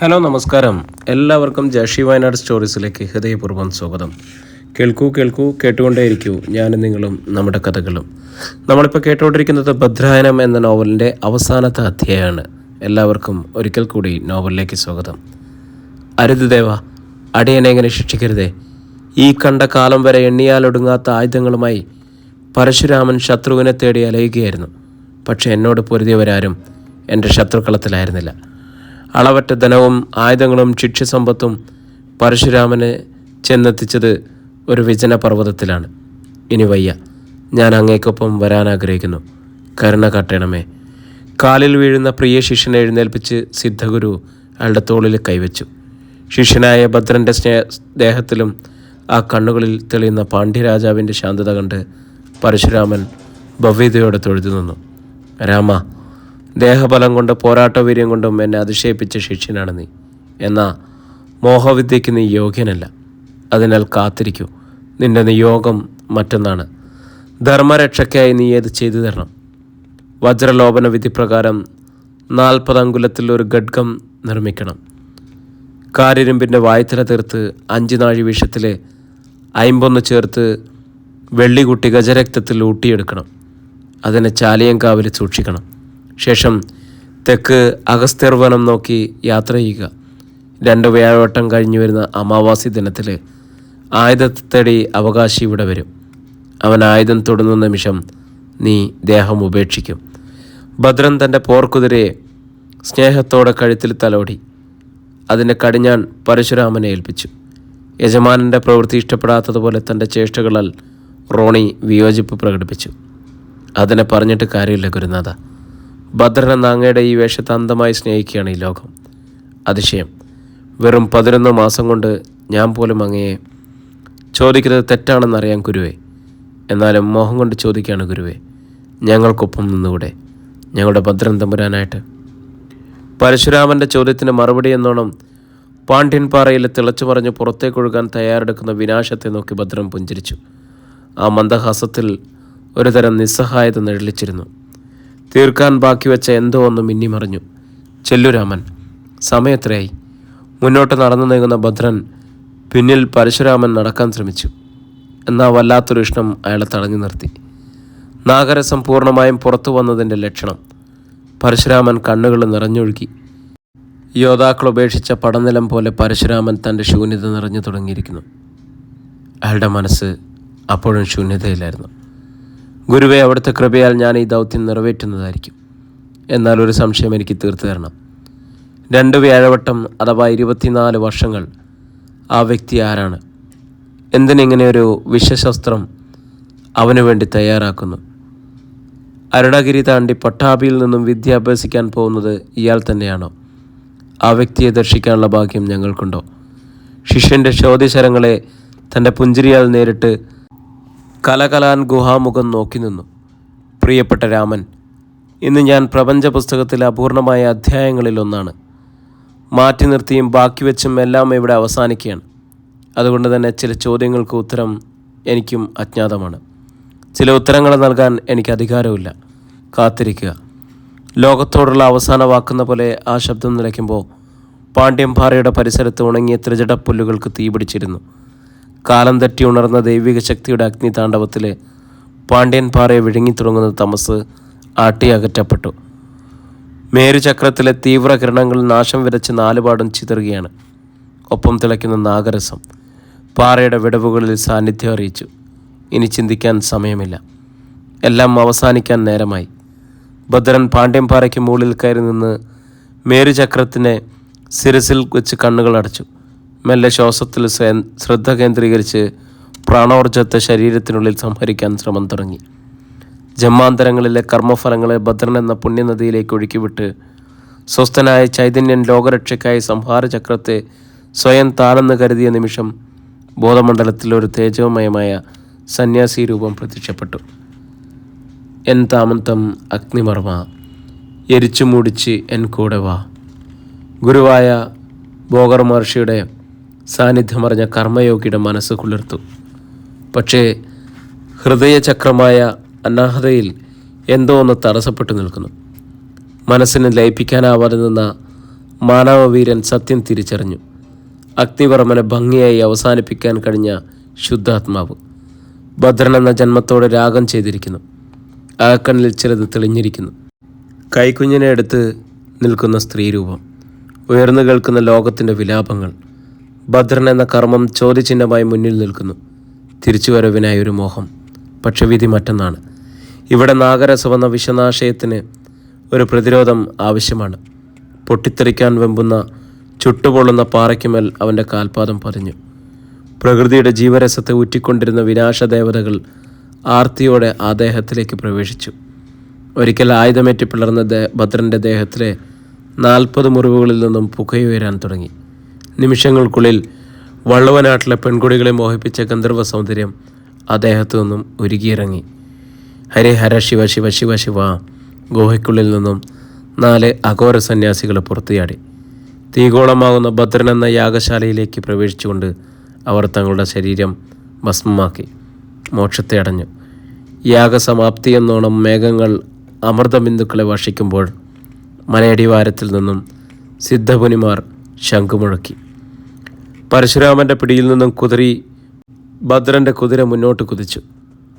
Hello നമസ്കാരം. എല്ലാവർക്കും ജഷി വയനാട് സ്റ്റോറീസിലേക്ക് ഹൃദയപൂർവം സ്വാഗതം. കേൾക്കൂ കേൾക്കൂ കേട്ടുകൊണ്ടേയിരിക്കൂ ഞാനും നിങ്ങളും നമ്മുടെ കഥകളും. നമ്മളിപ്പോൾ കേട്ടുകൊണ്ടിരിക്കുന്നത് ഭദ്രായനം എന്ന നോവലിന്റെ അവസാനത്തെ അധ്യായമാണ്. എല്ലാവർക്കും ഒരിക്കൽ കൂടി നോവലിലേക്ക് സ്വാഗതം. അരുതുദേവ അടിയനെ എങ്ങനെ ശിക്ഷിക്കരുതേ? ഈ കണ്ട കാലം വരെ എണ്ണിയാലൊടുങ്ങാത്ത ആയുധങ്ങളുമായി പരശുരാമൻ ശത്രുവിനെ തേടി അലയുകയായിരുന്നു. പക്ഷേ എന്നോട് പൊരുതിയവരാരും എന്റെ ശത്രുക്കളത്തിലായിരുന്നില്ല. അളവറ്റ ധനവും ആയുധങ്ങളും ശിക്ഷസമ്പത്തും പരശുരാമനെ ചെന്നെത്തിച്ചത് ഒരു വിജന പർവതത്തിലാണ് ഇനി വയ്യ. ഞാൻ അങ്ങേക്കൊപ്പം വരാൻ ആഗ്രഹിക്കുന്നു. കരുണ കാട്ടണമേ. കാലിൽ വീഴുന്ന പ്രിയ ശിഷ്യനെ എഴുന്നേൽപ്പിച്ച് സിദ്ധഗുരു അയാളുടെ തോളിൽ കൈവച്ചു. ശിഷ്യനായ ഭദ്രന്റെ സ്നേഹ ദേഹത്തിലും ആ കണ്ണുകളിൽ തെളിയുന്ന പാണ്ഡ്യരാജാവിന്റെ ശാന്തത കണ്ട് പരശുരാമൻ ഭവ്യതയോടെ തൊഴുതു നിന്നു. രാമ ദേഹബലം കൊണ്ട് പോരാട്ടവീര്യം കൊണ്ടും എന്നെ അതിശയിപ്പിച്ച ശിഷ്യനാണ് നീ. എന്നാൽ മോഹവിദ്യയ്ക്ക് നീ യോഗ്യനല്ല. അതിനാൽ കാത്തിരിക്കൂ. നിന്റെ നിയോഗം മറ്റൊന്നാണ്. ധർമ്മരക്ഷയ്ക്കായി നീ ഏത് ചെയ്തു തരണം? വജ്രലോപന വിധിപ്രകാരം നാൽപ്പത് അങ്കുലത്തിൽ ഒരു ഖഡ്ഗം നിർമ്മിക്കണം. കാരിരുമ്പിന്റെ വായ്ത്തല തീർത്ത് അഞ്ച് നാഴി വിഷത്തിൽ അയിമ്പൊന്ന് ചേർത്ത് വെള്ളികുട്ടി ഗജരക്തത്തിൽ ഊട്ടിയെടുക്കണം. അതിനെ ചാലിയങ്കാവിൽ സൂക്ഷിക്കണം. ശേഷം തെക്ക് അഗസ്ത്യർവനം നോക്കി യാത്ര ചെയ്യുക. രണ്ട് വ്യാഴവട്ടം കഴിഞ്ഞു വരുന്ന അമാവാസി ദിനത്തിൽ ആയുധത്തെ തേടി അവകാശി ഇവിടെ വരും. അവൻ ആയുധം തൊടുന്ന നിമിഷം നീ ദേഹം ഉപേക്ഷിക്കും. ഭദ്രൻ തന്റെ പോർക്കുതിരയെ സ്നേഹത്തോടെ കഴുത്തിൽ തലോടി. അതിന്റെ കടിഞ്ഞാൻ പരശുരാമനെ ഏൽപ്പിച്ചു. യജമാനന്റെ പ്രവൃത്തി ഇഷ്ടപ്പെടാത്തതുപോലെ തന്റെ ചേഷ്ടകളാൽ റോണി വിയോജിപ്പ് പ്രകടിപ്പിച്ചു. അതിനെ പറഞ്ഞിട്ട് കാര്യമില്ല ഗുരുനാഥ. ഭദ്രൻ ഈ വേഷത്തെ അന്ധമായി സ്നേഹിക്കുകയാണ് ഈ ലോകം. അതിശയം. വെറും പതിനൊന്ന് മാസം കൊണ്ട് ഞാൻ പോലും അങ്ങയെ ചോദിക്കുന്നത് തെറ്റാണെന്നറിയാം ഗുരുവേ. എന്നാലും മോഹം കൊണ്ട് ചോദിക്കുകയാണ് ഗുരുവേ. ഞങ്ങൾക്കൊപ്പം നിന്നുകൂടെ. ഞങ്ങളുടെ ഭദ്രൻ തമ്പുരാനായിട്ട്. പരശുരാമന്റെ ചോദ്യത്തിന് മറുപടി എന്നോണം പാണ്ഡ്യൻപാറയിൽ തിളച്ചു പറഞ്ഞ് പുറത്തേക്കൊഴുകാൻ തയ്യാറെടുക്കുന്ന വിനാശത്തെ നോക്കി ഭദ്രൻ പുഞ്ചിരിച്ചു. ആ മന്ദഹാസത്തിൽ ഒരുതരം നിസ്സഹായത നിഴലിച്ചിരുന്നു. തീർക്കാൻ ബാക്കി വെച്ച എന്തോ ഒന്ന് മിന്നിമറിഞ്ഞു. ചെല്ലുരാമൻ സമയത്രയായി മുന്നോട്ട് നടന്നു നീങ്ങുന്ന ഭദ്രൻ പിന്നിൽ പരശുരാമൻ നടക്കാൻ ശ്രമിച്ചു. എന്നാൽ വല്ലാത്തൊരു ഇഷ്ടം അയാളെ തടഞ്ഞു നിർത്തി. നാഗരസം പൂർണമായും പുറത്തു വന്നതിന്റെ ലക്ഷണം. പരശുരാമൻ കണ്ണുകൾ നിറഞ്ഞൊഴുകി. യോദ്ധാക്കൾ ഉപേക്ഷിച്ച പടനിലം പോലെ പരശുരാമൻ തന്റെ ശൂന്യത നിറഞ്ഞു തുടങ്ങിയിരിക്കുന്നു. അയാളുടെ മനസ്സ് അപ്പോഴും ശൂന്യതയിലായിരുന്നു. ഗുരുവെ അവിടുത്തെ കൃപയാൽ ഞാൻ ഈ ദൗത്യം നിറവേറ്റുന്നതായിരിക്കും. എന്നാൽ ഒരു സംശയം എനിക്ക് തീർത്തു തരണം. രണ്ട് വ്യാഴവട്ടം അഥവാ ഇരുപത്തിനാല് വർഷങ്ങൾ ആ വ്യക്തി ആരാണ്? എന്തിനിങ്ങനെ ഒരു വിഷശസ്ത്രം അവന് വേണ്ടി തയ്യാറാക്കുന്നു? അരുണഗിരി താണ്ടി പട്ടാഭിയിൽ നിന്നും വിദ്യ അഭ്യസിക്കാൻ പോകുന്നത് ഇയാൾ തന്നെയാണോ? ആ വ്യക്തിയെ ദർശിക്കാനുള്ള ഭാഗ്യം ഞങ്ങൾക്കുണ്ടോ? ശിഷ്യന്റെ ചോദ്യശരങ്ങളെ തന്റെ പുഞ്ചിരിയാൽ നേരിട്ട് കലകലാൻ ഗുഹാമുഖം നോക്കി നിന്നു. പ്രിയപ്പെട്ട രാമൻ ഇന്ന് ഞാൻ പ്രപഞ്ച പുസ്തകത്തിലെ അപൂർണമായ അധ്യായങ്ങളിലൊന്നാണ് മാറ്റി നിർത്തിയും ബാക്കി വെച്ചും എല്ലാം ഇവിടെ അവസാനിക്കുകയാണ്. അതുകൊണ്ട് തന്നെ ചില ചോദ്യങ്ങൾക്ക് ഉത്തരം എനിക്കും അജ്ഞാതമാണ്. ചില ഉത്തരങ്ങൾ നൽകാൻ എനിക്ക് അധികാരമില്ല കാത്തിരിക്കുക. ലോകത്തോടുള്ള അവസാന വാക്കുന്ന പോലെ ആ ശബ്ദം നിലയ്ക്കുമ്പോൾ പാണ്ഡ്യംപാറയുടെ പരിസരത്ത് ഉണങ്ങിയ ത്രിജടപ്പുല്ലുകൾക്ക് തീപിടിച്ചിരുന്നു. കാലം തട്ടി ഉണർന്ന ദൈവിക ശക്തിയുടെ അഗ്നി താണ്ഡവത്തിൽ പാണ്ഡ്യൻ പാറയെ വിഴുങ്ങിത്തുടങ്ങുന്ന തമസ് ആട്ടിയകറ്റപ്പെട്ടു മേരുചക്രത്തിലെ തീവ്ര കിരണങ്ങൾ നാശം വിതച്ച് നാലുപാടും ചിതറുകയാണ്. ഒപ്പം തിളയ്ക്കുന്ന നാഗരസം പാറയുടെ വിടവുകളിൽ സാന്നിധ്യം അറിയിച്ചു. ഇനി ചിന്തിക്കാൻ സമയമില്ല. എല്ലാം അവസാനിക്കാൻ നേരമായി. ഭദ്രൻ പാണ്ഡ്യൻപാറയ്ക്ക് മുകളിൽ കയറി നിന്ന് മേരുചക്രത്തിനെ സിരസിൽ വെച്ച് കണ്ണുകൾ അടച്ചു. മെല്ലെ ശ്വാസത്തിൽ ശ്രദ്ധ കേന്ദ്രീകരിച്ച് പ്രാണോർജത്തെ ശരീരത്തിനുള്ളിൽ സംഹരിക്കാൻ ശ്രമം തുടങ്ങി. ജന്മാന്തരങ്ങളിലെ കർമ്മഫലങ്ങളെ ഭദ്രൻ എന്ന പുണ്യനദിയിലേക്ക് ഒഴുക്കിവിട്ട് സ്വസ്ഥനായ ചൈതന്യൻ ലോകരക്ഷയ്ക്കായി സംഹാരചക്രത്തെ സ്വയം താനെന്ന് കരുതിയ നിമിഷം ബോധമണ്ഡലത്തിൽ ഒരു തേജോമയമായ സന്യാസി രൂപം പ്രത്യക്ഷപ്പെട്ടു. എൻ താമന്തം അഗ്നിമർമ്മ എരിച്ചു മൂടിച്ച് എൻ കൂടെ വാ. ഗുരുവായ ബോഗർ മഹർഷിയുടെ സാന്നിധ്യമറിഞ്ഞ കർമ്മയോഗിയുടെ മനസ്സ് കുളിർത്തു. പക്ഷേ ഹൃദയചക്രമായ അനാഹതയിൽ എന്തോ ഒന്ന് തടസ്സപ്പെട്ടു നിൽക്കുന്നു. മനസ്സിന് ലയിപ്പിക്കാനാവാതെ നിന്ന മാനവവീരൻ സത്യം തിരിച്ചറിഞ്ഞു. അഗ്നിവർമ്മനെ ഭംഗിയായി അവസാനിപ്പിക്കാൻ കഴിഞ്ഞ ശുദ്ധാത്മാവ്. ഭദ്രൻ എന്ന ജന്മത്തോടെ രാഗം ചെയ്തിരിക്കുന്നു. അകക്കണ്ണിൽ ചിലത് തെളിഞ്ഞിരിക്കുന്നു. കൈക്കുഞ്ഞിനെ എടുത്ത് നിൽക്കുന്ന സ്ത്രീരൂപം. ഉയർന്നു കേൾക്കുന്ന ലോകത്തിന്റെ വിലാപങ്ങൾ. ഭദ്രൻ എന്ന കർമ്മം ചോദ്യചിഹ്നമായി മുന്നിൽ നിൽക്കുന്നു. തിരിച്ചുവരവിനായി ഒരു മോഹം പക്ഷെ വിധി മറ്റൊന്നാണ്. ഇവിടെ നാഗരസം എന്ന വിഷനാശയത്തിന് ഒരു പ്രതിരോധം ആവശ്യമാണ്. പൊട്ടിത്തെറിക്കാൻ വെമ്പുന്ന ചുട്ടുപൊള്ളുന്ന പാറയ്ക്കുമേൽ അവന്റെ കാൽപാദം പതിഞ്ഞു. പ്രകൃതിയുടെ ജീവരസത്തെ ഊറ്റിക്കൊണ്ടിരുന്ന വിനാശദേവതകൾ ആർത്തിയോടെ ആ ദേഹത്തിലേക്ക് പ്രവേശിച്ചു. ഒരിക്കൽ ആയുധമേറ്റി പിളർന്ന ദേ ഭദ്രന്റെ ദേഹത്തിലെ നാൽപ്പത് മുറിവുകളിൽ നിന്നും പുകയുയരാൻ തുടങ്ങി. നിമിഷങ്ങൾക്കുള്ളിൽ വള്ളുവനാട്ടിലെ പെൺകുടികളെ മോഹിപ്പിച്ച ഗന്ധർവ സൗന്ദര്യം അദ്ദേഹത്തു നിന്നും ഉരുകിയിറങ്ങി. ഹരേ ഹര ശിവ ശിവ ശിവ ശിവ. ഗുഹയ്ക്കുള്ളിൽ നിന്നും നാല് അഘോര സന്യാസികൾ പുറത്തുചാടി. തീകോളമാകുന്ന ഭദ്രൻ എന്ന യാഗശാലയിലേക്ക് പ്രവേശിച്ചുകൊണ്ട് അവർ തങ്ങളുടെ ശരീരം ഭസ്മമാക്കി മോക്ഷത്തെ അടഞ്ഞു. യാഗസമാപ്തി എന്നോണം മേഘങ്ങൾ അമൃതബിന്ദുക്കളെ വർഷിക്കുമ്പോൾ മലയടിവാരത്തിൽ നിന്നും സിദ്ധപുനിമാർ ശംഖുമുഴക്കി. പരശുരാമന്റെ പിടിയിൽ നിന്നും കുതിരി ഭദ്രന്റെ കുതിര മുന്നോട്ട് കുതിച്ചു.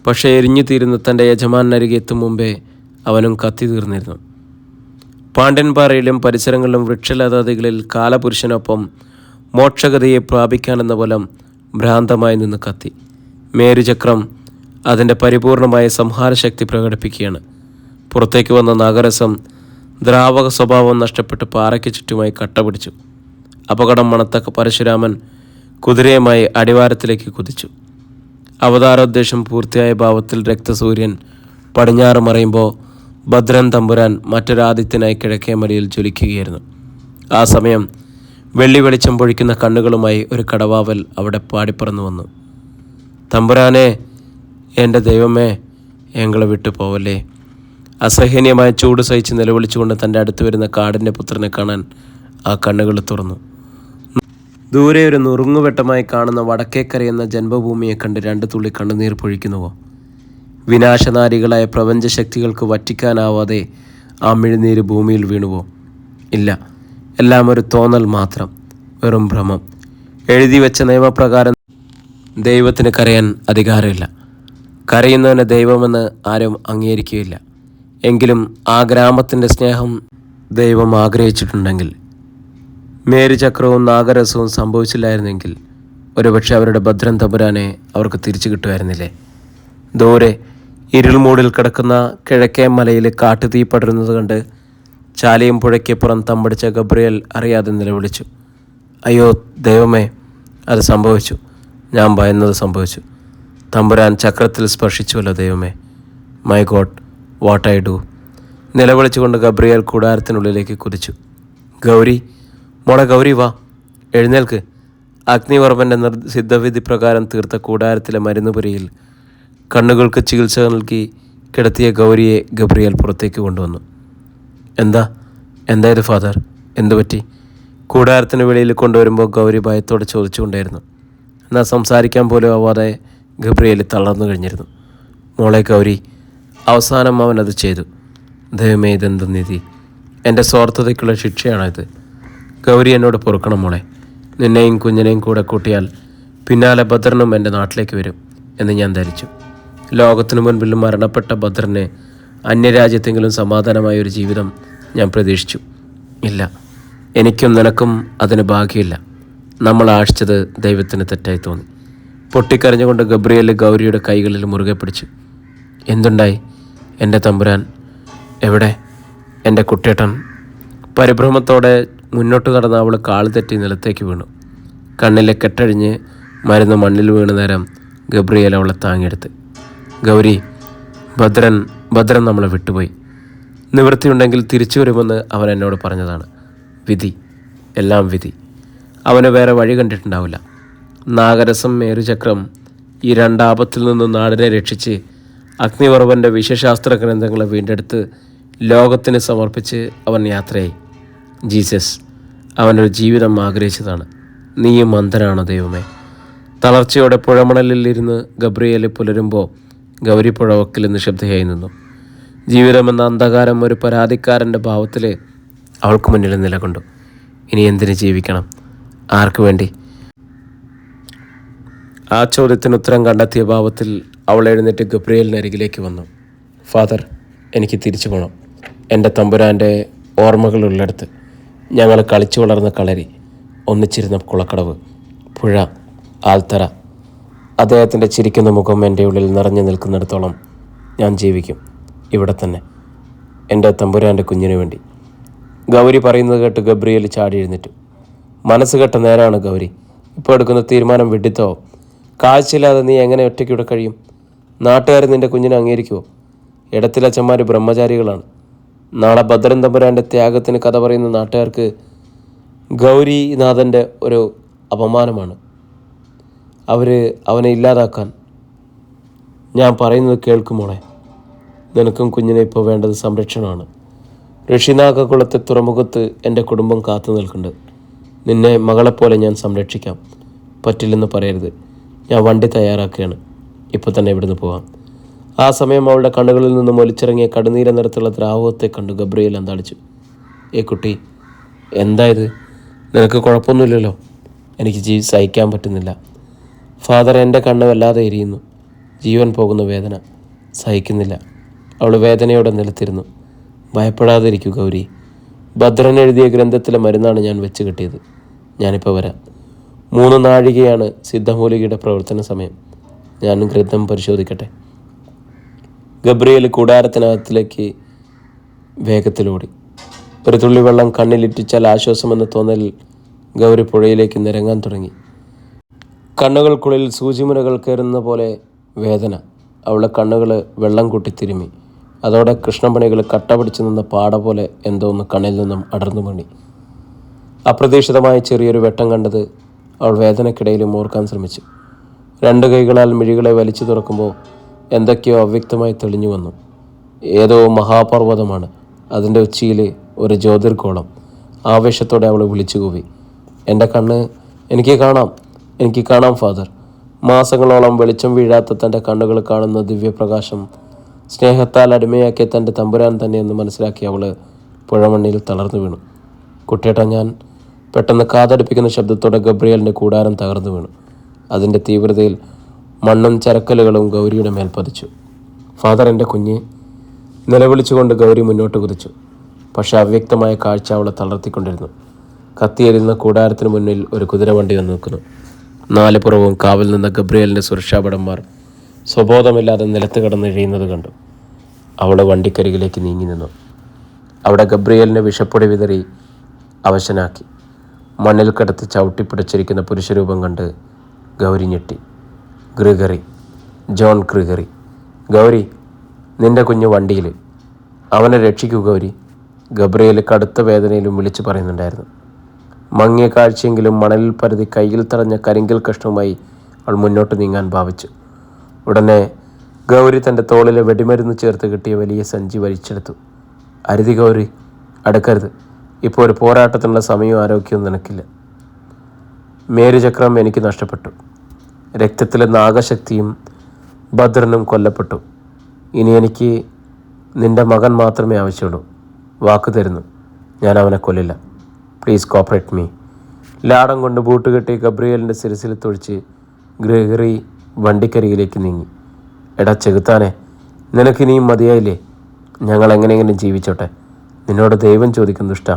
പക്ഷേ എരിഞ്ഞു തീരുന്ന തന്റെ യജമാനരികെ എത്തും മുമ്പേ അവനും കത്തി തീർന്നിരുന്നു. പാണ്ഡ്യൻപാറയിലും പരിസരങ്ങളിലും വൃക്ഷലതാദികളിൽ കാലപുരുഷനൊപ്പം മോക്ഷഗതിയെ പ്രാപിക്കാനെന്ന പോലം ഭ്രാന്തമായി നിന്ന് കത്തി. മേരുചക്രം അതിന്റെ പരിപൂർണമായ സംഹാരശക്തി പ്രകടിപ്പിക്കുകയാണ്. പുറത്തേക്ക് വന്ന നാഗരസം ദ്രാവക സ്വഭാവം നഷ്ടപ്പെട്ട് പാറയ്ക്ക് ചുറ്റുമായി കട്ടപിടിച്ചു. അപകടം മണത്തക്ക പരശുരാമൻ കുതിരയുമായി അടിവാരത്തിലേക്ക് കുതിച്ചു. അവതാരോദ്ദേശം പൂർത്തിയായ ഭാവത്തിൽ രക്തസൂര്യൻ പടിഞ്ഞാറ് മറയുമ്പോൾ ഭദ്രൻ തമ്പുരാൻ മറ്റൊരാദിത്യനായി കിഴക്കേ മലയിൽ ജ്വലിക്കുകയായിരുന്നു. ആ സമയം വെള്ളി വെളിച്ചം പൊഴിക്കുന്ന കണ്ണുകളുമായി ഒരു കടവാവൽ അവിടെ പാടിപ്പറന്നു വന്നു. തമ്പുരാനെ എന്റെ ദൈവമേ ഞങ്ങളെ വിട്ടു പോവല്ലേ? അസഹനീയമായ ചൂട് സഹിച്ച് നിലവിളിച്ചുകൊണ്ട് തന്റെ അടുത്ത് വരുന്ന കാടിന്റെ പുത്രനെ കാണാൻ ആ കണ്ണുകൾ തുറന്നു. ദൂരെ ഒരു നുറുങ്ങുവെട്ടമായി കാണുന്ന വടക്കേക്കരയെന്ന ജന്മഭൂമിയെ കണ്ട് രണ്ട് തുള്ളി കണ്ണുനീർ പൊഴിക്കുന്നുവോ? വിനാശനാരികളായ പ്രപഞ്ചശക്തികൾക്ക് വറ്റിക്കാനാവാതെ ആ മിഴുനീര് ഭൂമിയിൽ വീണുവോ? ഇല്ല. എല്ലാം ഒരു തോന്നൽ മാത്രം വെറും ഭ്രമം. എഴുതി വെച്ച നിയമപ്രകാരം ദൈവത്തിന് കരയാൻ അധികാരമില്ല. കരയുന്നവനെ ദൈവമെന്ന് ആരും അംഗീകരിക്കുകയില്ല. എങ്കിലും ആ ഗ്രാമത്തിന്റെ സ്നേഹം ദൈവം ആഗ്രഹിച്ചിട്ടുണ്ടെങ്കിൽ മേരുചക്രവും നാഗരസവും സംഭവിച്ചില്ലായിരുന്നെങ്കിൽ ഒരുപക്ഷെ അവരുടെ ഭദ്രൻ തമ്പുരാനെ അവർക്ക് തിരിച്ചു കിട്ടുമായിരുന്നില്ലേ? ദൂരെ ഇരുൾമൂടിൽ കിടക്കുന്ന കിഴക്കേ മലയിൽ കാട്ടുതീ പടരുന്നത് കണ്ട് ചാലിയും പുഴയ്ക്കപ്പുറം തമ്പടിച്ച ഗബ്രിയൽ അറിയാതെ നിലവിളിച്ചു. അയ്യോ ദൈവമേ അത് സംഭവിച്ചു. ഞാൻ ഭയന്നത് സംഭവിച്ചു. തമ്പുരാൻ ചക്രത്തിൽ സ്പർശിച്ചുവല്ലോ ദൈവമേ. My god what I do നിലവിളിച്ചുകൊണ്ട് Gabriel കൂടാരത്തിനുള്ളിലേക്ക് കുതിച്ചു. ഗൗരി മോളെ ഗൗരി വാ. എഴുന്നേൽക്ക്. അഗ്നിവർമ്മന്റെ നിർ സിദ്ധവിധി പ്രകാരം തീർത്ത കൂടാരത്തിലെ മരുന്നുപുരയിൽ കണ്ണുകൾക്ക് ചികിത്സ നൽകി കിടത്തിയ ഗൗരിയെ ഗബ്രിയൽ പുറത്തേക്ക് കൊണ്ടുവന്നു. എന്താ? എന്തായത് ഫാദർ? എന്തു പറ്റി? കൂടാരത്തിന് വെളിയിൽ കൊണ്ടുവരുമ്പോൾ ഗൗരി ഭയത്തോടെ ചോദിച്ചുകൊണ്ടായിരുന്നു. എന്നാൽ സംസാരിക്കാൻ പോലും ആവാതെ ഗബ്രിയേൽ തളർന്നു കഴിഞ്ഞിരുന്നു. മോളെ ഗൗരി അവസാനം അവൻ അത് ചെയ്തു. ദൈവമേ ഇതെന്ത് നിധി? എന്റെ സ്വാർത്ഥതയ്ക്കുള്ള ശിക്ഷയാണിത്. ഗൗരി എന്നോട് പൊറുക്കണം മോളെ. നിന്നെയും കുഞ്ഞിനെയും കൂടെ കൂട്ടിയാൽ പിന്നാലെ ഭദ്രനും എന്റെ നാട്ടിലേക്ക് വരും എന്ന് ഞാൻ ധരിച്ചു. ലോകത്തിനു മുൻപിൽ മരണപ്പെട്ട ഭദ്രനെ അന്യരാജ്യത്തെങ്കിലും സമാധാനമായ ഒരു ജീവിതം ഞാൻ പ്രതീക്ഷിച്ചു. ഇല്ല എനിക്കും നിനക്കും അതിന് ഭാഗ്യമില്ല. നമ്മൾ ആഴ്ചത് ദൈവത്തിന് തെറ്റായി തോന്നി. പൊട്ടിക്കരഞ്ഞുകൊണ്ട് ഗബ്രിയൽ ഗൗരിയുടെ കൈകളിൽ മുറുകെ പിടിച്ചു. എന്തുണ്ടായി? എന്റെ തമ്പുരാൻ എവിടെ? എന്റെ കുട്ടേട്ടൻ പരിഭ്രമത്തോടെ മുന്നോട്ട് നടന്ന അവൾ കാൽ തെറ്റി നിലത്തേക്ക് വീണു. കണ്ണിലെ കെട്ടഴിഞ്ഞ് മരുന്ന് മണ്ണിൽ വീണ നേരം ഗബ്രിയേൽ അവളെ താങ്ങിയെടുത്ത്. ഗൗരി ഭദ്രൻ ഭദ്രൻ നമ്മളെ വിട്ടുപോയി. നിവൃത്തിയുണ്ടെങ്കിൽ തിരിച്ചു വരുമെന്ന് അവൻ എന്നോട് പറഞ്ഞതാണ്. വിധി എല്ലാം വിധി. അവന് വേറെ വഴി കണ്ടിട്ടുണ്ടാവില്ല. നാഗരസം മേരുചക്രം ഈ രണ്ടാപത്തിൽ നിന്ന് നാടിനെ രക്ഷിച്ച് അഗ്നിവർവന്റെ വിശ്വശാസ്ത്ര ഗ്രന്ഥങ്ങളെ വീണ്ടെടുത്ത് ലോകത്തിന് സമർപ്പിച്ച് അവൻ യാത്രയായി. ജീസസ് അവനൊരു ജീവിതം ആഗ്രഹിച്ചതാണ്. നീയും അന്ധനാണോ ദൈവമേ? തളർച്ചയോടെ പുഴമണലിൽ ഇരുന്ന് ഗബ്രിയേൽ പുലരുമ്പോൾ ഗൗരി പുഴവക്കിൽ നിശബ്ദയായി നിന്നു. ജീവിതമെന്ന അന്ധകാരം ഒരു പരാതിക്കാരന്റെ ഭാവത്തിൽ അവൾക്ക് മുന്നിൽ നിലകൊണ്ടു. ഇനി എന്തിനു ജീവിക്കണം? ആർക്കു വേണ്ടി? ആ ചോദ്യത്തിന് ഉത്തരം കണ്ടെത്തിയ ഭാവത്തിൽ അവൾ എഴുന്നേറ്റ് ഗബ്രിയലിനരികിലേക്ക് വന്നു. ഫാദർ എനിക്ക് തിരിച്ചു പോകണം എന്റെ തമ്പുരാന്റെ ഓർമ്മകളുള്ളിടത്ത് ഞങ്ങൾ കളിച്ചു വളർന്ന കളരി ഒന്നിച്ചിരുന്ന കുളക്കടവ് പുഴ ആൽത്തറ. അദ്ദേഹത്തിന്റെ ചിരിക്കുന്ന മുഖം എന്റെ ഉള്ളിൽ നിറഞ്ഞു നിൽക്കുന്നിടത്തോളം ഞാൻ ജീവിക്കും. ഇവിടെ തന്നെ. എന്റെ തമ്പുരാന്റെ കുഞ്ഞിനു വേണ്ടി. ഗൗരി പറയുന്നത് കേട്ട് ഗബ്രിയേൽ ചാടി എഴുന്നേറ്റു. മനസ്സ് കെട്ട നേരാണ് ഗൗരി. ഇപ്പോൾ എടുക്കുന്ന തീരുമാനം വിഡിത്തോ? കാഴ്ചയില്ലാതെ നീ എങ്ങനെ ഒറ്റയ്ക്ക് ഇവിടെ കഴിയും? നാട്ടുകാർ നിന്റെ കുഞ്ഞിനെ അംഗീകരിക്കുമോ ഇടത്തിലച്ചന്മാർ ബ്രഹ്മചാരികളാണ്. നാളെ ഭദ്രൻ തമ്പുരാന്റെ ത്യാഗത്തിന് കഥ പറയുന്ന നാട്ടുകാർക്ക് ഗൗരിനാഥന്റെ ഒരു അപമാനമാണ്. അവർ അവനെ ഇല്ലാതാക്കാൻ ഞാൻ പറയുന്നത് കേൾക്കുമോളെ നിനക്കും കുഞ്ഞിനെ ഇപ്പോൾ വേണ്ടത് സംരക്ഷണമാണ്. ഋഷിനാഗകുളത്തെ തുറമുഖത്ത് എന്റെ കുടുംബം കാത്തു നിൽക്കുന്നുണ്ട്. നിന്നെ മകളെപ്പോലെ ഞാൻ സംരക്ഷിക്കാം. പറ്റില്ലെന്ന് പറയരുത്. ഞാൻ വണ്ടി തയ്യാറാക്കുകയാണ്. ഇപ്പോൾ തന്നെ ഇവിടുന്ന് പോവാം. ആ സമയം അവളുടെ കണ്ണുകളിൽ നിന്നും ഒലിച്ചിറങ്ങിയ കടുനീര നിറത്തുള്ള ദ്രാവകത്തെ കണ്ടു ഗബ്രിയേൽ അന്താളിച്ചു. ഏ കുട്ടി എന്തായത് നിനക്ക് കുഴപ്പമൊന്നുമില്ലല്ലോ? എനിക്ക് ജീ സഹിക്കാൻ പറ്റുന്നില്ല. ഫാദർ എന്റെ കണ്ണ് വല്ലാതെ എരിയുന്നു. ജീവൻ പോകുന്ന വേദന. സഹിക്കുന്നില്ല. അവൾ വേദനയോടെ നിലത്തിരുന്നു. ഭയപ്പെടാതിരിക്കൂ ഗൗരി. ഭദ്രൻ എഴുതിയ ഗ്രന്ഥത്തിലെ മരുന്നാണ് ഞാൻ വെച്ച് കിട്ടിയത്. ഞാനിപ്പോൾ വരാം. മൂന്ന് നാഴികയാണ് സിദ്ധമൂലികയുടെ പ്രവർത്തന സമയം. ഞാനും ഗ്രന്ഥം പരിശോധിക്കട്ടെ. ഗബ്രിയേൽ കൂടാരത്തിനകത്തിലേക്ക് വേഗത്തിലോടി. ഒരു തുള്ളി വെള്ളം കണ്ണിലിറ്റിച്ചാൽ ആശ്വാസമെന്ന തോന്നലിൽ ഗൗരി പുഴയിലേക്ക് നിരങ്ങാൻ തുടങ്ങി. കണ്ണുകൾക്കുള്ളിൽ സൂചിമുനകൾ കയറുന്ന പോലെ വേദന. അവളുടെ കണ്ണുകൾ വെള്ളം കൂട്ടി തിരുമി. അതോടെ കൃഷ്ണമണികൾ കട്ട പിടിച്ചു നിന്ന പാട പോലെ എന്തോ ഒന്ന് കണ്ണിൽ നിന്നും അടർന്നു മണി അപ്രതീക്ഷിതമായ ചെറിയൊരു വെട്ടം കണ്ടത് അവൾ വേദനക്കിടയിലും ഓർക്കാൻ ശ്രമിച്ചു. രണ്ട് കൈകളാൽ മിഴികളെ വലിച്ചു തുറക്കുമ്പോൾ എന്തൊക്കെയോ അവ്യക്തമായി തെളിഞ്ഞു വന്നു. ഏതോ മഹാപർവതമാണ് അതിന്റെ ഉച്ചിയിൽ ഒരു ജ്യോതിർഗോളം ആവേശത്തോടെ അവൾ വിളിച്ചുകൂവി എന്റെ കണ്ണ് എനിക്ക് കാണാം എനിക്ക് കാണാം ഫാദർ. മാസങ്ങളോളം വെളിച്ചം വീഴാത്ത തന്റെ കണ്ണുകൾ കാണുന്ന ദിവ്യപ്രകാശം സ്നേഹത്താൽ അടിമയാക്കിയ തന്റെ തമ്പുരാൻ തന്നെയെന്ന് മനസ്സിലാക്കി അവൾ പുഴമണ്ണിൽ തളർന്നു വീണു. കുട്ടിയേട്ട ഞാൻ പെട്ടെന്ന് കാതടിപ്പിക്കുന്ന ശബ്ദത്തോടെ ഗബ്രിയലിന്റെ കൂടാരം തകർന്നു വീണു. അതിന്റെ തീവ്രതയിൽ മണ്ണും ചരക്കലുകളും ഗൗരിയുടെ മേൽ പതിച്ചു. ഫാദർ എന്റെ കുഞ്ഞ് നിലവിളിച്ചുകൊണ്ട് ഗൗരി മുന്നോട്ട് കുതിച്ചു. പക്ഷെ അവ്യക്തമായ കാഴ്ച അവളെ തളർത്തിക്കൊണ്ടിരുന്നു. കത്തിയരുന്ന കൂടാരത്തിന് മുന്നിൽ ഒരു കുതിരവണ്ടി വന്ന് നിൽക്കുന്നു. നാല് പുറവും കാവിൽ നിന്ന ഗബ്രിയലിന്റെ സുരക്ഷാഭടന്മാർ സ്വബോധമില്ലാതെ നിലത്ത് കിടന്നിഴയുന്നത് കണ്ടു. അവൾ വണ്ടിക്കരികിലേക്ക് നീങ്ങി നിന്നു. അവിടെ ഗബ്രിയലിനെ വിഷപ്പൊടി വിതറി അവശനാക്കി. മണ്ണിൽ കടത്ത് ചവിട്ടിപ്പിടിച്ചിരിക്കുന്ന പുരുഷരൂപം കണ്ട് ഗൗരി ഞെട്ടി. ഗ്രിഗറി. John Gregory. ഗൗരി നിന്റെ കുഞ്ഞ് വണ്ടിയിൽ അവനെ രക്ഷിക്കൂ ഗൗരി. ഗബ്രിയേൽ കടുത്ത വേദനയിലും വിളിച്ചു പറയുന്നുണ്ടായിരുന്നു. മങ്ങിയ കാഴ്ചയെങ്കിലും മണലിൽ പരതി കയ്യിൽ തടഞ്ഞ കരിങ്കൽ കഷ്ണവുമായി അവൾ മുന്നോട്ട് നീങ്ങാൻ ഭാവിച്ചു. ഉടനെ ഗൗരി തന്റെ തോളിലെ വെടിമരുന്ന് ചേർത്ത് കിട്ടിയ വലിയ സഞ്ചി വലിച്ചെടുത്തു. അരുതി ഗൗരി അടുക്കരുത്. ഇപ്പോൾ ഒരു പോരാട്ടത്തിനുള്ള സമയവും ആരോഗ്യവും നിനക്കില്ല. മേരുചക്രം എനിക്ക് നഷ്ടപ്പെട്ടു. രക്തത്തിലെ നാഗശക്തിയും ഭദ്രനും കൊല്ലപ്പെട്ടു. ഇനി എനിക്ക് നിന്റെ മകൻ മാത്രമേ ആവശ്യമുള്ളൂ. വാക്ക് തരുന്നു. ഞാൻ അവനെ കൊല്ലില്ല. പ്ലീസ് കോപ്പറേറ്റ് മീ ലാടം കൊണ്ട് ബൂട്ട് കെട്ടി ഗബ്രിയലിന്റെ സിരസിൽ തൊഴിച്ച് ഗ്രഹറി വണ്ടിക്കരികിലേക്ക് നീങ്ങി. എടാ ചെകുത്താനെ നിനക്കിനിയും മതിയായില്ലേ? ഞങ്ങൾ എങ്ങനെയെങ്കിലും ജീവിച്ചോട്ടെ. നിന്നോട് ദൈവം ചോദിക്കുന്നു ഇഷ്ട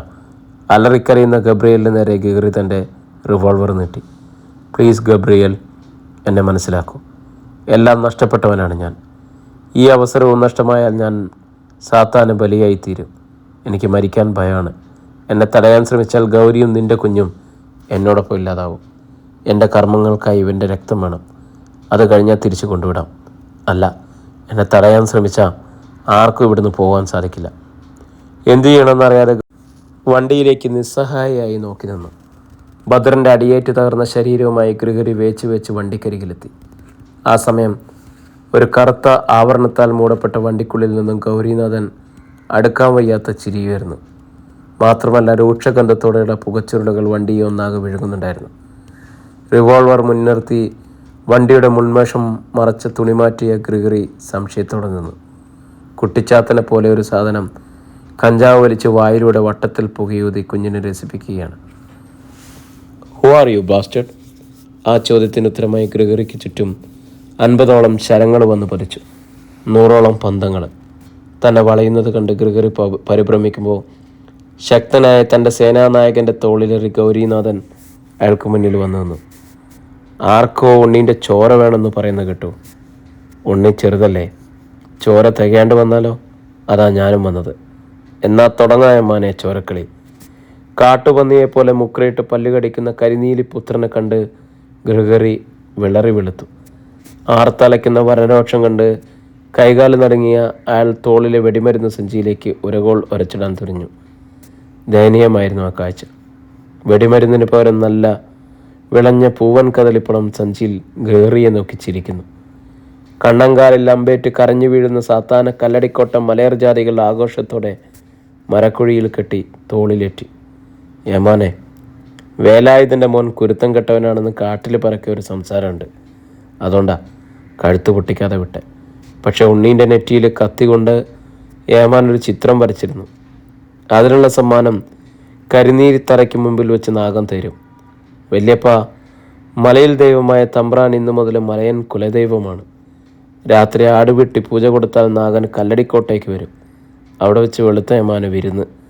അലറിക്കറിയുന്ന ഗബ്രിയലിന് നേരെ ഗഹറി തന്റെ റിവോൾവർ നീട്ടി. പ്ലീസ് ഗബ്രിയൽ എന്നെ മനസ്സിലാക്കൂ. എല്ലാം നഷ്ടപ്പെട്ടവനാണ് ഞാൻ. ഈ അവസരവും നഷ്ടമായാൽ ഞാൻ സാത്താന് ബലിയായിത്തീരും. എനിക്ക് മരിക്കാൻ ഭയമാണ് എന്നെ തടയാൻ ശ്രമിച്ചാൽ ഗൗരിയും നിന്റെ കുഞ്ഞും എന്നോടൊപ്പം ഇല്ലാതാവും. എന്റെ കർമ്മങ്ങൾക്കായി ഇവന്റെ രക്തം വേണം. അത് കഴിഞ്ഞാൽ തിരിച്ചു കൊണ്ടുവിടാം. അല്ല എന്നെ തടയാൻ ശ്രമിച്ചാൽ ആർക്കും ഇവിടുന്ന് പോകാൻ സാധിക്കില്ല. എന്തു ചെയ്യണമെന്നറിയാതെ വണ്ടിയിലേക്ക് നിസ്സഹായിയായി നോക്കി നിന്നു. ഭദ്രന്റെ അടിയേറ്റ് തകർന്ന ശരീരവുമായി ഗ്രിഗറി വേച്ച് വെച്ച് വണ്ടിക്കരികിലെത്തി. ആ സമയം ഒരു കറുത്ത ആവരണത്താൽ മൂടപ്പെട്ട വണ്ടിക്കുള്ളിൽ നിന്നും ഗൗരീനാഥൻ അടുക്കാൻ വയ്യാത്ത ചിരിയുമായിരുന്നു മാത്രമല്ല രൂക്ഷഗന്ധത്തോടെയുള്ള പുകച്ചുരുളുകൾ വണ്ടിയെ ഒന്നാകെ വിഴുങ്ങുന്നുണ്ടായിരുന്നു. റിവോൾവർ മുൻനിർത്തി വണ്ടിയുടെ മുൻവശം മറച്ച് തുണി മാറ്റിയ ഗ്രിഗറി സംശയത്തോടെ നിന്നു. കുട്ടിച്ചാത്തനെ പോലെ ഒരു സാധനം കഞ്ചാവ് വലിച്ച് വായിലൂടെ വട്ടത്തിൽ പുകയൂതി കുഞ്ഞിനെ രസിപ്പിക്കുകയാണ്. ആർ യു ബ്ലാസ്റ്റഡ് ആ ചോദ്യത്തിന് ഉത്തരമായി ഗ്രഗറിക്ക് ചുറ്റും അൻപതോളം ശരങ്ങൾ വന്ന് പതിച്ചു. നൂറോളം പന്തങ്ങൾ തന്നെ വളയുന്നത് കണ്ട് ഗ്രഗറി പരിഭ്രമിക്കുമ്പോൾ ശക്തനായ തന്റെ സേനാനായകന്റെ തോളിലേറി ഗൗരീനാഥൻ അയാൾക്ക് മുന്നിൽ വന്നു നിന്നു. ആർക്കോ ഉണ്ണീന്റെ ചോര വേണമെന്ന് പറയുന്ന കേട്ടു. ഉണ്ണി ചെറുതല്ലേ? ചോര തികയാണ്ട് വന്നാലോ? അതാ ഞാനും വന്നത്. എന്നാൽ തുടങ്ങായ മാനേ ചോരക്കളി. കാട്ടുപന്നിയെ പോലെ മുക്രയിട്ട് പല്ലുകടിക്കുന്ന കരിനീലി പുത്രനെ കണ്ട് ഗ്രിഗറി വിളറി വെളുത്തു. ആർത്തലയ്ക്കുന്ന വരരോക്ഷം കണ്ട് കൈകാൽ നടങ്ങിയ അയാൾ തോളിലെ വെടിമരുന്ന് സഞ്ചിയിലേക്ക് ഉരകോൾ ഉരച്ചിടാൻ തുനിഞ്ഞു. ദയനീയമായിരുന്നു ആ കാഴ്ച. വെടിമരുന്നിന് പകരം നല്ല വിളഞ്ഞ പൂവൻ കദളിപ്പണം സഞ്ചിയിൽ ഗേറിയെ നോക്കി ചിരിക്കുന്നു. കണ്ണങ്കാലിൽ അമ്പേറ്റ് കരഞ്ഞു വീഴുന്ന സാത്താന കല്ലടിക്കോട്ടം മലയർ ജാതികളുടെ ആഘോഷത്തോടെ മരക്കുഴിയിൽ കെട്ടി തോളിലേറ്റി. യമാനെ വേലായുധന്റെ മോൻ കുരുത്തം കെട്ടവനാണെന്ന് കാട്ടിൽ പറക്കിയ ഒരു സംസാരമുണ്ട്. അതുകൊണ്ടാ കഴുത്ത് പൊട്ടിക്കാതെ വിട്ടെ. പക്ഷെ ഉണ്ണീന്റെ നെറ്റിയിൽ കത്തി കൊണ്ട് ഒരു ചിത്രം വരച്ചിരുന്നു. അതിനുള്ള സമ്മാനം കരിനീരിത്തറയ്ക്ക് മുമ്പിൽ വെച്ച് നാഗം തരും. വല്യപ്പ മലയിൽ ദൈവമായ തമ്പ്രാൻ ഇന്നു മുതൽ മലയൻ കുലദൈവമാണ്. രാത്രി ആടുവെട്ടി പൂജ കൊടുത്താൽ നാഗൻ കല്ലടിക്കോട്ടേക്ക് വരും. അവിടെ വെച്ച് വെളുത്ത യമാന് വിരുന്ന്.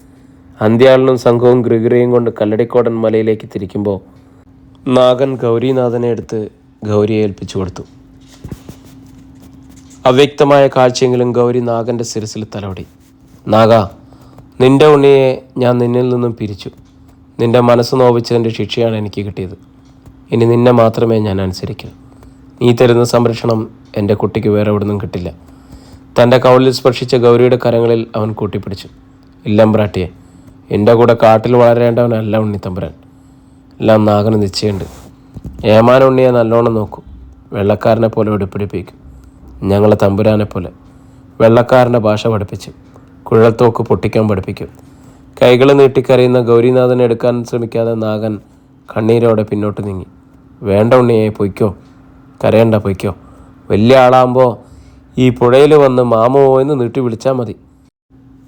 അന്ത്യാളിനും സംഘവും ഗ്രിഗറിയും കൊണ്ട് കല്ലടിക്കോടൻ മലയിലേക്ക് തിരിക്കുമ്പോൾ നാഗൻ ഗൗരീനാഥനെ എടുത്ത് ഗൗരിയെ ഏൽപ്പിച്ചു കൊടുത്തു. അവ്യക്തമായ കാഴ്ചയെങ്കിലും ഗൗരി നാഗന്റെ സിരസിൽ തലോടി. നാഗ നിന്റെ ഉണ്ണിയെ ഞാൻ നിന്നിൽ നിന്നും പിരിച്ചു. നിന്റെ മനസ്സ് നോവിച്ചതിന്റെ ശിക്ഷയാണ് എനിക്ക് കിട്ടിയത്. ഇനി നിന്നെ മാത്രമേ ഞാൻ അനുസരിക്കൂ. നീ തരുന്ന സംരക്ഷണം എന്റെ കുട്ടിക്ക് വേറെ എവിടുന്നും കിട്ടില്ല. തന്റെ കൗളിൽ സ്പർശിച്ച ഗൗരിയുടെ കരങ്ങളിൽ അവൻ കൂട്ടിപ്പിടിച്ചു. ഇല്ലമ്പ്രാട്ടിയെ എന്റെ കൂടെ കാട്ടിൽ വളരേണ്ടവനല്ല ഉണ്ണി തമ്പുരാൻ എല്ലാം നാഗന് നിശ്ചയമുണ്ട്. ഏമാൻ ഉണ്ണിയെ നല്ലോണം നോക്കും. വെള്ളക്കാരനെ പോലെ വെടിപ്പിടിപ്പിക്കും. ഞങ്ങളെ തമ്പുരാനെ പോലെ. വെള്ളക്കാരന്റെ ഭാഷ പഠിപ്പിച്ചു കുഴൽത്തോക്ക് പൊട്ടിക്കാൻ പഠിപ്പിക്കും. കൈകൾ നീട്ടിക്കരയുന്ന ഗൗരീനാഥനെ എടുക്കാൻ ശ്രമിക്കാതെ നാഗൻ കണ്ണീരോടെ പിന്നോട്ട് നീങ്ങി. വേണ്ട ഉണ്ണിയെ പൊയ്ക്കോ. കരയണ്ട പൊയ്ക്കോ. വലിയ ആളാകുമ്പോൾ ഈ പുഴയിൽ വന്ന് മാമോ എന്ന് നീട്ടി വിളിച്ചാൽ മതി.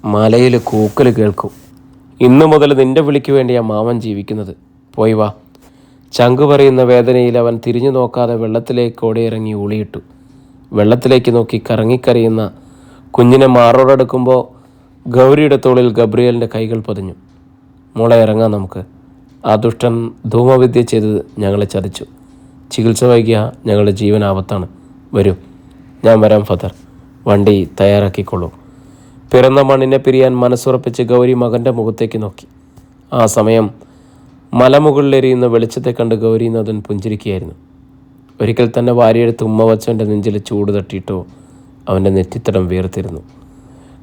മലയിൽ കൂക്കൽ കേൾക്കും. ഇന്നു മുതൽ നിന്റെ വിളിക്ക് വേണ്ടിയാ മാമൻ ജീവിക്കുന്നത്. പോയി വാ. ചങ്കു പറയുന്ന വേദനയിൽ അവൻ തിരിഞ്ഞു നോക്കാതെ വെള്ളത്തിലേക്ക് ഓടിയിറങ്ങി ഊളിയിട്ടു. വെള്ളത്തിലേക്ക് നോക്കി കറങ്ങിക്കറിയുന്ന കുഞ്ഞിനെ മാറോടെടുക്കുമ്പോൾ ഗൗരിയുടെ തോളിൽ ഗബ്രിയലിന്റെ കൈകൾ പതിഞ്ഞു. മോളെ ഇറങ്ങാം നമുക്ക്. ആ ദുഷ്ടൻ ധൂമവിദ്യ ചെയ്ത് ഞങ്ങളെ ചതിച്ചു. ചികിത്സ വൈകിയ ഞങ്ങളുടെ ജീവൻ ആപത്താണ് വരൂ. ഞാൻ വരാം ഫദർ. വണ്ടി തയ്യാറാക്കിക്കൊള്ളൂ പിറന്ന മണ്ണിനെ പിരിയാൻ മനസ്സുറപ്പിച്ച് ഗൗരി മകന്റെ മുഖത്തേക്ക് നോക്കി. ആ സമയം മലമുകളിലെരിയുന്ന വെളിച്ചത്തെ കണ്ട് ഗൗരീനാഥൻ പുഞ്ചിരിക്കുകയായിരുന്നു. ഒരിക്കൽ തന്നെ വാരിയെടുത്ത് ഉമ്മ വച്ചവന്റെ നെഞ്ചിൽ ചൂട് തട്ടിയിട്ടോ അവന്റെ നെറ്റിത്തടം വീർത്തിരുന്നു.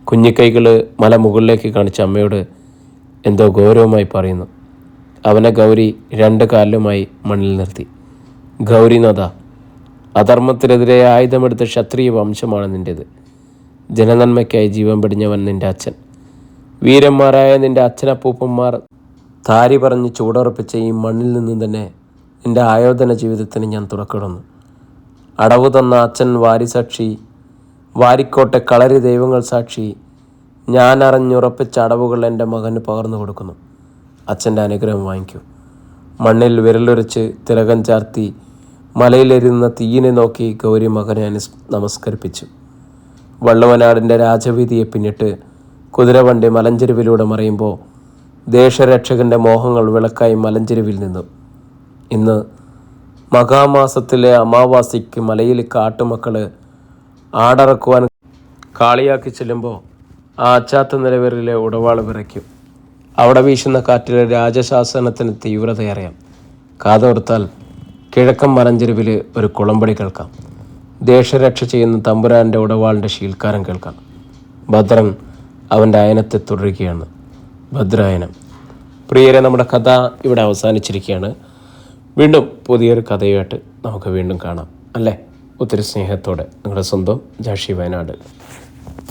കുഞ്ഞിക്കൈകൾ മല മുകളിലേക്ക് കാണിച്ച അമ്മയോട് എന്തോ ഗൗരവമായി പറയുന്നു. അവനെ ഗൗരി രണ്ട് കാലിലുമായി മണ്ണിൽ നിർത്തി. ഗൗരിനാഥ അധർമ്മത്തിനെതിരെ ആയുധമെടുത്ത ക്ഷത്രിയ വംശമാണ് നിന്റേത് ജനനന്മയ്ക്കായി ജീവൻ പിടിഞ്ഞവൻ നിന്റെ അച്ഛൻ. വീരന്മാരായ നിന്റെ അച്ഛനപ്പൂപ്പന്മാർ താരി പറഞ്ഞ് ചൂടുറപ്പിച്ച ഈ മണ്ണിൽ നിന്നും തന്നെ നിന്റെ ആയോധന ജീവിതത്തിന് ഞാൻ തുടക്കിടുന്നു അടവ് തന്ന അച്ഛൻ വാരിസാക്ഷി വാരിക്കോട്ടെ കളരി ദൈവങ്ങൾ സാക്ഷി ഞാൻ അറിഞ്ഞുറപ്പിച്ച അടവുകൾ എന്റെ മകന് പകർന്നു കൊടുക്കുന്നു. അച്ഛന്റെ അനുഗ്രഹം വാങ്ങിക്കൂ. മണ്ണിൽ വിരലൊരച്ച് തിലകം ചാർത്തി മലയിലെരുന്ന തീയിനെ നോക്കി ഗൗരി മകനെ അനുസ് നമസ്കരിപ്പിച്ചു. വള്ളുവനാടിന്റെ രാജവീതിയെ പിന്നിട്ട് കുതിരവണ്ടി മലഞ്ചെരുവിലൂടെ മറിയുമ്പോൾ ദേശരക്ഷകന്റെ മോഹങ്ങൾ വിളക്കായി മലഞ്ചെരുവിൽ നിന്നു. ഇന്ന് മഹാമാസത്തിലെ അമാവാസിക്ക് മലയിൽ കാട്ടുമക്കൾ ആടറക്കുവാൻ കാളിയാക്കി ചെല്ലുമ്പോൾ ആ അച്ചാത്ത ഉടവാൾ വിറയ്ക്കും. അവിടെ വീശുന്ന കാറ്റിലെ രാജശാസനത്തിന് തീവ്രതയറിയാം. കാതോർത്താൽ കിഴക്കൻ മലഞ്ചെരുവിൽ ഒരു കുളമ്പടി കേൾക്കാം. ദേശരക്ഷ ചെയ്യുന്ന തമ്പുരാന്റെ ഉടവാളിന്റെ ശീൽക്കാരം കേൾക്കാം. ഭദ്രൻ അവന്റെ അയനത്തെ തുടരുകയാണ്. ഭദ്രായനം. പ്രിയരെ നമ്മുടെ കഥ ഇവിടെ അവസാനിച്ചിരിക്കുകയാണ്. വീണ്ടും പുതിയൊരു കഥയുമായിട്ട് നമുക്ക് വീണ്ടും കാണാം. അല്ലേ? ഒത്തിരി സ്നേഹത്തോടെ. നിങ്ങളുടെ സ്വന്തം ജാഷി വയനാട്.